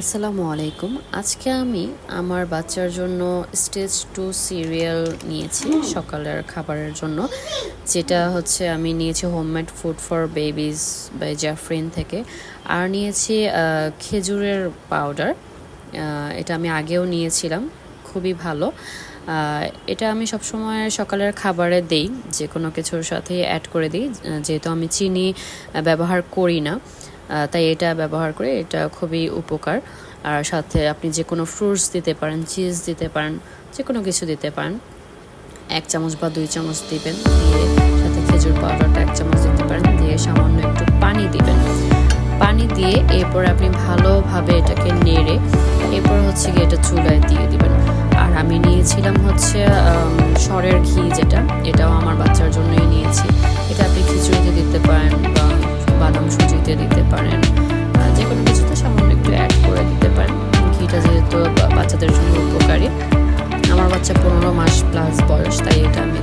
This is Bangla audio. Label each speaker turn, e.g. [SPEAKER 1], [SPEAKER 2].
[SPEAKER 1] আসসালামু আলাইকুম। আজকে আমি আমার বাচ্চার জন্য স্টেজ টু সিরিয়াল নিয়েছি সকালের খাবারের জন্য। যেটা হচ্ছে আমি নিয়েছি homemade food for babies by Jafrin থেকে। আর নিয়েছি খেজুরের পাউডার এটা আমি আগেও নিয়েছিলাম, খুবই ভালো। এটা আমি সবসময় সকালের খাবারে দেই যে কোনো কিছুর সাথে অ্যাড করে দিই। যেহেতু আমি চিনি ব্যবহার করি না। তাই এটা ব্যবহার করে এটা খুবই উপকার। আর সাথে আপনি যে কোনো ফ্রুটস দিতে পারেন চিজ দিতে পারেন, যে কোনো কিছু দিতে পারেন। এক চামচ বা দুই চামচ দিবেন, দিয়ে সাথে খেজুর পাউডারটা এক চামচ দিতে পারেন, দিয়ে সামান্য একটু পানি দিবেন। পানি দিয়ে এরপর আপনি ভালোভাবে এটাকে নেড়ে এরপর হচ্ছে গিয়ে এটা চুলায় দিয়ে দিবেন। আর আমি নিয়েছিলাম হচ্ছে সরের ঘি যেটা, এটাও আমার বাচ্চার জন্যই নিয়েছি। এটা আপনি spoilstai item.